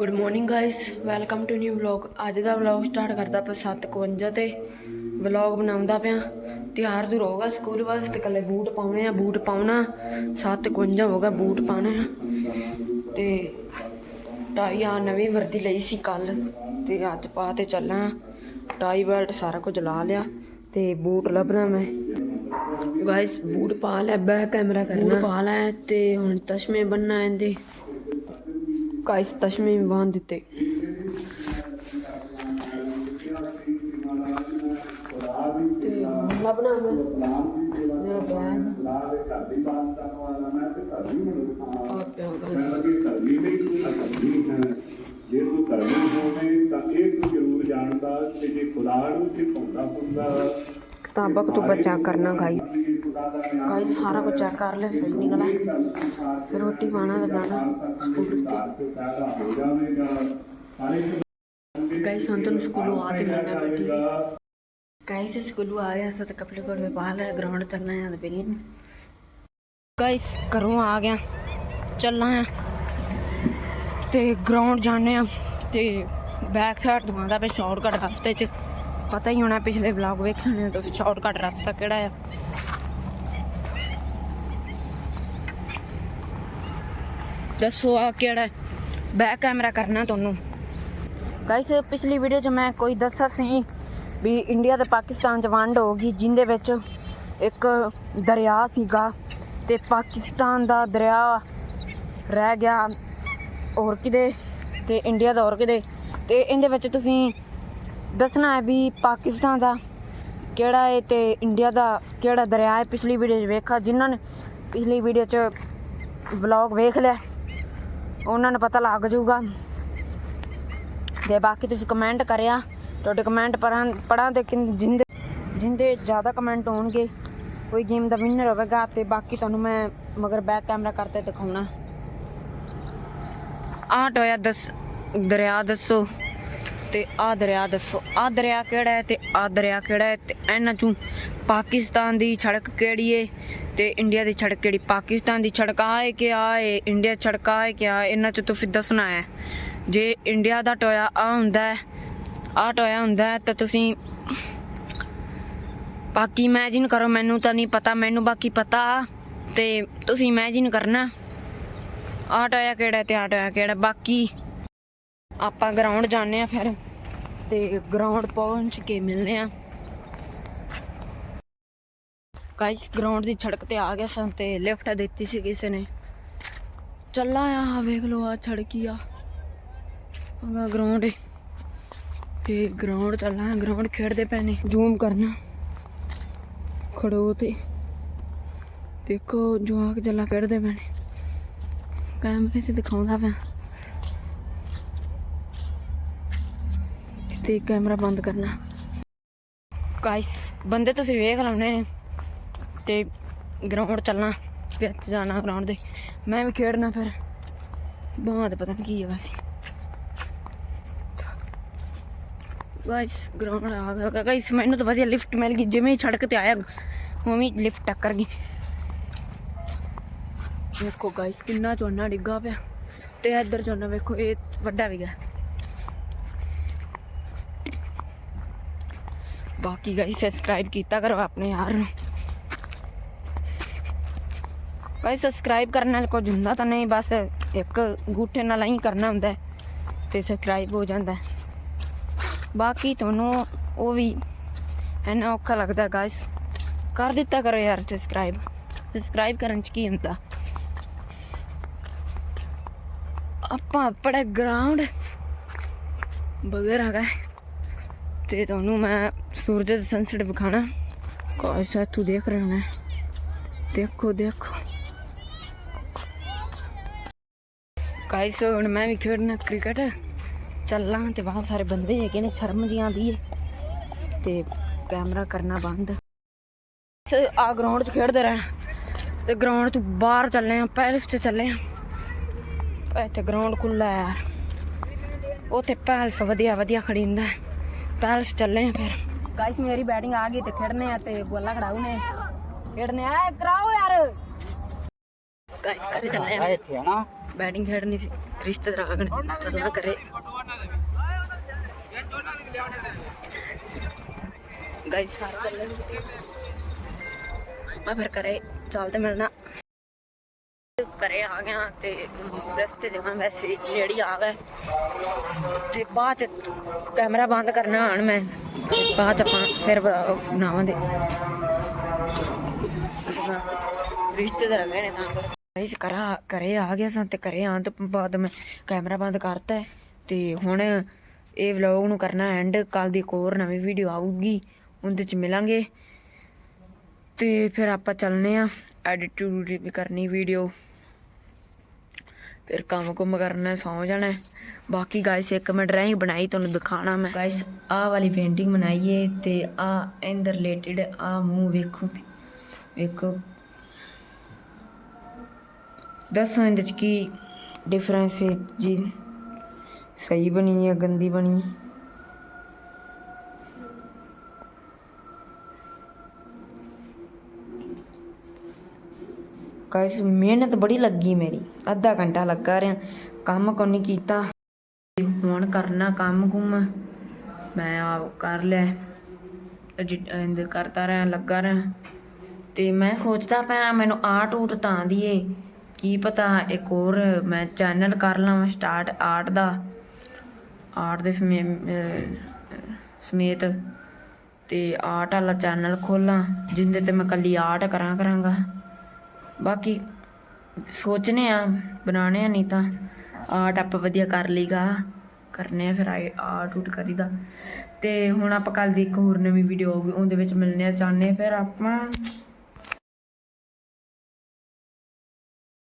Good morning guys welcome to new vlog ਅੱਜ ਦਾ vlog start ਕਰਦਾ ਪਿਆ 7:51 ਤੇ। ਵਲੌਗ ਬਣਾਉਂਦਾ ਪਿਆ। ਤਿਆਰ ਤੁਰ ਹੋਗਾ ਸਕੂਲ ਵਾਸਤੇ ਕੱਲੇ ਬੂਟ ਪਾਉਣੇ ਆ ਬੂਟ ਪਾਉਣਾ। 7:51 ਹੋ ਗਿਆ ਬੂਟ ਪਾਉਣਾ। ਆ ਤੇ ਟਾਈ ਆ ਨਵੀਂ ਵਰਦੀ ਲਈ ਸੀ ਕੱਲ। ਤੇ ਅੱਜ ਪਾ ਤੇ ਚੱਲਾਂ। ਟਾਈ ਬੈਲਟ ਸਾਰਾ ਕੁਝ ਲਾ ਲਿਆ ਤੇ ਬੂਟ ਲੱਭਣਾ ਮੈਂ। ਗਾਇਸ ਬੂਟ ਪਾ ਲੈ ਬੈਕ ਕੈਮਰਾ ਕਰਨਾ। ਬੂਟ ਪਾ ਲੈ ਤੇ ਹੁਣ ਤਸ਼ਮੇ ਬੰਨਣਾ ਇਹਦੇ। ਗਾਇਸ ਤਸ਼ਮੇ ਵੀ ਬੰਨ ਦਿੱਤੇ ਤੇ ਲੱਭਣਾ ਮੈਂ ਮੇਰਾ ਬੈਗ ਆ ਪਿਆ guys। ਜੇ ਤੂੰ ਕਰਨਾ ਹੋਵੇ ਤਾਂ ਇਹ ਤੂੰ ਜ਼ਰੂਰ ਜਾਣਦਾ ਕਿ ਜੇ ਖੁਦਾ ਨੂੰ ਸਿਖਾਉਂਦਾ ਹੁੰਦਾ ਤਾਬਕ ਤੋਂ ਬਚਾ ਕਰਨਾ ਗਾਈ। ਗਾਈ ਸਾਰਾ ਕੁਝ ਚੈੱਕ ਕਰ ਲੈ, ਸਹੀ ਨਿਕਲਾ ਫਿਰ ਰੋਟੀ ਪਾਣਾ ਦਾ ਜਾਣਾ ਗਾਈस ਹੁਣ ਤੁਹਾਨੂੰ ਸਕੂਲੋਂ ਆ ਕੇ ਮਿਲਣਾ ਬੈਠੀ ਗਾਈਸ ਸਕੂਲੋਂ ਆ ਗਿਆ ਸਤ ਕਪੜੇ ਕੋਲ ਮੈਂ ਬਾਹਰ ਗਰਾਊਂਡ ਚੱਲਣਾ ਹੈ ਬੇਲੀ ਗਾਈਸ ਘਰੋਂ ਆ ਗਿਆ, ਚੱਲਣਾ ਹੈ। ਤੇ ਗਰਾਊਂਡ ਜਾਣੇ ਆ ਤੇ ਬੈਕ ਸਾਈਡ ਦਵਾਂਦਾ ਪੇ ਸ਼ਾਰਟਕਟ ਰਸਤੇ 'ਚ। ਪਤਾ ਹੀ ਹੋਣਾ ਪਿਛਲੇ ਵਲੌਗ ਵੇਖੇ ਹੋਣੇ ਤੁਸੀਂ ਸ਼ਾਰਟਕਟ ਰਸਤਾ ਕਿਹੜਾ ਆ? ਦੱਸੋ ਆ ਕਿਹੜਾ ਬੈਕ ਕੈਮਰਾ ਕਰਨਾ ਤੁਹਾਨੂੰ। ਗਾਇਸ ਪਿਛਲੀ ਵੀਡੀਓ 'ਚ ਮੈਂ ਕੋਈ ਦੱਸਿਆ ਸੀ ਵੀ ਇੰਡੀਆ ਤੇ ਪਾਕਿਸਤਾਨ 'ਚ ਵੰਡ ਹੋ ਗਈ, ਜਿੰਦੇ ਵਿੱਚ ਇੱਕ ਦਰਿਆ ਸੀਗਾ ਤੇ ਪਾਕਿਸਤਾਨ ਦਾ ਦਰਿਆ ਰਹਿ ਗਿਆ ਹੋਰ ਕਿਤੇ ਤੇ ਇੰਡੀਆ ਦਾ ਹੋਰ ਕਿਤੇ। ਤੇ ਇਹਦੇ ਵਿੱਚ ਤੁਸੀਂ ਦੱਸਣਾ ਹੈ ਵੀ ਪਾਕਿਸਤਾਨ ਦਾ ਕਿਹੜਾ ਹੈ ਤੇ ਇੰਡੀਆ ਦਾ ਕਿਹੜਾ ਦਰਿਆ ਹੈ? ਪਿਛਲੀ ਵੀਡੀਓ 'ਚ ਵੇਖਾ ਜਿਨ੍ਹਾਂ ਨੇ ਪਿਛਲੀ ਵੀਡੀਓ 'ਚ ਵਲੌਗ ਵੇਖ ਲਿਆ, ਉਹਨਾਂ ਨੂੰ ਪਤਾ ਲੱਗ ਜਾਊਗਾ। ਤੇ ਬਾਕੀ ਤੁਸੀਂ ਕਮੈਂਟ ਕਰਿਆ, ਤੁਹਾਡੇ ਕਮੈਂਟ ਪੜਾਂ ਪੜਾਂ ਤੇ ਜਿੰਦੇ ਜਿੰਦੇ ਜ਼ਿਆਦਾ ਕਮੈਂਟ ਹੋਣਗੇ, ਕੋਈ ਗੇਮ ਦਾ ਵਿਨਰ ਹੋਵੇਗਾ ਤੇ ਬਾਕੀ ਤੁਹਾਨੂੰ ਮੈਂ ਮਗਰ ਬੈਕ ਕੈਮਰਾ ਕਰਤੇ ਦਿਖਾਉਣਾ। ਆਟ ਹੋਇਆ ਦੱਸ, ਦਰਿਆ ਦੱਸੋ। ਤੇ ਆਹ ਦਰਿਆ ਦੱਸੋ। ਆਹ ਦਰਿਆ ਕਿਹੜਾ ਹੈ ਤੇ ਆਹ ਦਰਿਆ ਕਿਹੜਾ ਹੈ ਤੇ ਇਹਨਾਂ ਚੋਂ ਪਾਕਿਸਤਾਨ ਦੀ ਸੜਕ ਕਿਹੜੀ ਏ ਤੇ ਇੰਡੀਆ ਦੀ ਸੜਕ ਕਿਹੜੀ? ਪਾਕਿਸਤਾਨ ਦੀ ਸੜਕ ਆ ਹੈ ਕਿ ਆ ਹੈ ਇੰਡੀਆ ਸੜਕ ਆ ਹੈ ਕਿ ਆ ਇਹਨਾਂ ਚੋਂ ਤੁਸੀਂ ਦੱਸਣਾ ਹੈ। ਜੇ ਇੰਡੀਆ ਦਾ ਟੋਇਆ ਆ ਹੁੰਦਾ ਹੈ ਆ ਟੋਇਆ ਹੁੰਦਾ ਹੈ, ਤਾਂ ਤੁਸੀਂ ਬਾਕੀ ਇਮੇਜਿਨ ਕਰੋ, ਮੈਨੂੰ ਤਾਂ ਨਹੀਂ ਪਤਾ, ਮੈਨੂੰ ਬਾਕੀ ਪਤਾ ਤੇ ਤੁਸੀਂ ਇਮੇਜਿਨ ਕਰਨਾ। ਆਹ ਟੋਇਆ ਕਿਹੜਾ ਤੇ ਆਹ ਟੋਇਆ ਕਿਹੜਾ ਬਾਕੀ ਆਪਾਂ ਗਰਾਊਂਡ ਜਾਂਦੇ ਆ ਫਿਰ ਤੇ ਗਰਾਊਂਡ ਪਹੁੰਚ ਕੇ ਮਿਲਦੇ ਆ ਗਾਇਸ ਗਰਾਊਂਡ ਦੀ ਸੜਕ ਤੇ ਆ ਗਿਆ ਸਾਂ ਤੇ ਲਿਫਟ ਦਿੱਤੀ ਸੀ ਕਿਸੇ ਨੇ। ਚੱਲਾ ਆ ਵੇਖ ਲਓ ਆ ਸੜਕੀ ਆ। ਆਗਾ ਗਰਾਊਂਡ ਤੇ ਗਰਾਊਂਡ ਚੱਲਾ ਗਰਾਊਂਡ ਖੇਡਦੇ ਪਏ ਨੇ। ਜ਼ੂਮ ਕਰਨਾ। ਖੜੋ ਤੇ। ਦੇਖੋ ਜਵਾਕ ਜੱਲਾ ਖੇਡਦੇ ਪਏ ਨੇ। ਕੈਮਰੇ 'ਚ ਦਿਖਾਉਂਦਾ ਪਿਆ। ਤੇ ਕੈਮਰਾ ਬੰਦ ਕਰਨਾ। ਗਾਇਸ ਬੰਦੇ ਤੁਸੀਂ ਵੇਖ ਲਾਉਣੇ ਨੇ ਤੇ ਗਰਾਊਂਡ ਚੱਲਣਾ, ਵਿੱਚ ਜਾਣਾ ਗਰਾਊਂਡ ਦੇ ਮੈਂ ਵੀ ਖੇਡਣਾ ਫਿਰ। ਬਾਹਾਂ ਪਤਾ ਨਹੀਂ ਕੀ ਹੈ ਵੈਸੇ। ਗਾਇਸ ਗਰਾਊਂਡ ਆ ਗਿਆ ਗਾਇਸ ਮੈਨੂੰ ਤਾਂ ਵਧੀਆ ਲਿਫਟ ਮਿਲ ਗਈ। ਜਿਵੇਂ ਹੀ ਸੜਕ ਤੇ ਆਇਆ, ਉਵੇਂ ਲਿਫਟ ਟੱਕਰ ਗਈ। ਵੇਖੋ ਗਾਇਸ ਕਿੰਨਾ ਝੋਨਾ ਡਿੱਗਾ ਪਿਆ। ਤੇ ਇੱਧਰ ਝੋਨਾ ਵੇਖੋ, ਇਹ ਵੱਡਾ ਵੀ ਗਿਆ। ਬਾਕੀ ਗਾਇਸ ਸਬਸਕ੍ਰਾਈਬ ਕੀਤਾ ਕਰੋ ਆਪਣੇ ਯਾਰ ਨੂੰ। ਗਾਇਸ ਸਬਸਕ੍ਰਾਈਬ ਕਰਨ ਨਾਲ ਕੁਝ ਹੁੰਦਾ ਤਾਂ ਨਹੀਂ, ਬਸ ਇੱਕ ਗੂਠੇ ਨਾਲ ਹੀ ਕਰਨਾ ਹੁੰਦਾ ਹੈ ਤੇ ਸਬਸਕ੍ਰਾਈਬ ਹੋ ਜਾਂਦਾ। ਬਾਕੀ ਤੁਹਾਨੂੰ ਉਹ ਵੀ ਇੰਨਾ ਔਖਾ ਲੱਗਦਾ ਗਾਇਸ ਕਰ ਦਿੱਤਾ ਕਰੋ ਯਾਰ ਸਬਸਕ੍ਰਾਈਬ ਸਬਸਕ੍ਰਾਈਬ ਕਰਨ ਚ ਕੀ ਹੁੰਦਾ? ਆਪਾਂ ਆਪਣੇ ਗਰਾਊਂਡ ਬਗੈਰ ਹੈਗਾ ਤੇ ਤੁਹਾਨੂੰ ਮੈਂ ਸੂਰਜ ਦਾ ਸਨਸੈਟ ਵਿਖਾਣਾ। ਗਾਇਸ ਤੂੰ ਦੇਖ ਰਹੇ ਦੇਖੋ ਦੇਖੋ। ਗਾਇਸ ਹੁਣ ਮੈਂ ਵੀ ਖੇਡਣਾ ਕ੍ਰਿਕਟ। ਚੱਲਾਂ ਤੇ ਬਾਹਰ ਸਾਰੇ ਬੰਦੇ ਹੈਗੇ ਨੇ, ਸ਼ਰਮ ਜੀ ਆਂਦੀ ਏ। ਤੇ ਕੈਮਰਾ ਕਰਨਾ ਬੰਦ। ਸ ਆ ਗਰਾਊਂਡ 'ਚ ਖੇਡਦੇ ਰਹੇ। ਤੇ ਗਰਾਊਂਡ ਤੋਂ ਬਾਹਰ ਚੱਲੇ ਆ, ਪੈਲਸ 'ਚ ਚੱਲੇ ਆ। ਇੱਥੇ ਗਰਾਊਂਡ ਖੁੱਲਾ ਯਾਰ। ਉੱਥੇ ਪੈਲਸ ਵਧੀਆ ਵਧੀਆ ਖੜੀਂਦਾ। ਪੈਲਸ ਚੱਲੇ ਆ ਫਿਰ। ਗਾਇਸ ਮੇਰੀ ਬੈਟਿੰਗ ਆ ਗਈ ਤੇ ਖੇਡਨੇ ਆ ਤੇ ਬੋਲਾ ਖੜਾਉ ਨੇ ਖੇਡਨੇ ਆ ਕਰਾਓ ਯਾਰ। ਗਾਇਸ ਕਰੇ ਚੱਲੇ ਆ। ਇੱਥੇ ਆ ਨਾ। ਬੈਟਿੰਗ ਖੇਡਣੀ ਸੀ ਰਿਸ਼ਤੇਦਾਰ ਨੇ। ਚੱਲਣਾ ਕਰੇ ਗਾਇਸ ਸਾਰ ਚੱਲੇ। ਮੈਂ ਫਿਰ ਘਰੇ ਆ ਗਿਆ ਤੇ ਰਸਤੇ ਜਮਾਂ ਵੈਸੇ ਹੀ ਨੇੜੇ ਆ ਗਏ। ਤੇ ਬਾਅਦ ਚ ਕੈਮਰਾ ਬੰਦ ਕਰਨਾ ਹਣ ਮੈਂ। ਬਾਅਦ ਚ ਆਪਾਂ ਫਿਰ ਬਣਾਵਾਂਗੇ। ਰਿਸ਼ਤੇਦਾਰ ਗਏ ਨੇ ਤਾਂ ਗਾਇਸ ਕਰਾ ਕਰੇ ਆ ਗਿਆ ਸਾਂ ਤੇ ਘਰੇ ਆਉਣ ਤੋਂ ਬਾਅਦ ਮੈਂ ਕੈਮਰਾ ਬੰਦ ਕਰਤਾ ਤੇ ਹੁਣ ਇਹ ਵਲੌਗ ਨੂੰ ਕਰਨਾ ਐਂਡ ਕੱਲ ਦੀ ਇੱਕ ਹੋਰ ਨਵੀਂ ਵੀਡੀਓ ਆਊਗੀ। ਉਹਦੇ ਚ ਮਿਲਾਂਗੇ। ਤੇ ਫਿਰ ਆਪਾਂ ਚੱਲਨੇ ਆ। ਐਡਿਟ ਵੀ ਕਰਨੀ ਵੀਡੀਓ ਫਿਰ ਕੰਮ ਕੁਮ ਕਰਨਾ ਸੌ ਜਾਣਾ। ਬਾਕੀ ਗਾਇਸ ਇੱਕ ਮੈਂ ਡਰਾਇੰਗ ਬਣਾਈ, ਤੁਹਾਨੂੰ ਦਿਖਾਣਾ ਮੈਂ। ਗਾਇਸ ਆਹ ਵਾਲੀ ਪੇਂਟਿੰਗ ਬਣਾਈਏ ਏ ਤੇ ਆ ਇਹਦੇ ਰਿਲੇਟਡ ਆ ਮੂੰਹ ਵੇਖੋ ਤੇ ਵੇਖੋ। ਦੱਸੋ ਇਹਦੇ ਚ ਕੀ ਡਿਫਰੈਂਸ ਹੈ ਜੀ। ਸਹੀ ਬਣੀ ਹੈ, ਗੰਦੀ ਬਣੀ ਗਾਇਸ ਮਿਹਨਤ ਬੜੀ ਲੱਗੀ ਮੇਰੀ। ਅੱਧਾ ਘੰਟਾ ਲੱਗਾ ਰਿਹਾ, ਕੰਮ ਕੋਈ ਨਹੀਂ ਕੀਤਾ। ਹੁਣ ਕਰਨਾ ਕੰਮ ਕੁਮ। ਮੈਂ ਆ ਕਰ ਲਿਆ। ਇੰਦ ਕਰਦਾ ਰਿਹਾ, ਲੱਗਾ ਰਿਹਾ। ਤੇ ਮੈਂ ਸੋਚਦਾ ਪਿਆ, ਮੈਨੂੰ ਆਰਟ ਊਟ ਤਾਂ ਆਉਂਦੀ ਏ ਕੀ ਪਤਾ ਇੱਕ ਹੋਰ ਮੈਂ ਚੈਨਲ ਕਰ ਲਵਾਂ ਸਟਾਰਟ ਆਰਟ ਦਾ। ਆਰਟ ਦੇ ਸਮੇ- ਸਮੇਤ ਤੇ ਆਰਟ ਵਾਲਾ ਚੈਨਲ ਖੋਲਾਂ, ਜਿੰਦੇ ਤੇ ਮੈਂ ਕੱਲੀ ਆਰਟ ਕਰਾਂ ਕਰਾਂਗਾ। ਬਾਕੀ ਸੋਚਨੇ ਆ ਬਣਾਣੇ ਆ ਨਹੀਂ ਤਾਂ ਆਰਟ ਆਪਾਂ ਵਧੀਆ ਕਰ ਲਈਗਾ ਕਰਨੇ ਆ ਫਿਰ ਆਰਟ ਊਟ ਕਰੀਦਾ। ਤੇ ਹੁਣ ਆਪਾਂ ਕੱਲ ਦੀ ਇੱਕ ਹੋਰ ਨਵੀਂ ਵੀਡੀਓ ਆਊਗੀ, ਉਹਦੇ ਵਿੱਚ ਮਿਲਨੇ ਆ ਚਾਹਨੇ ਫਿਰ ਆਪਾਂ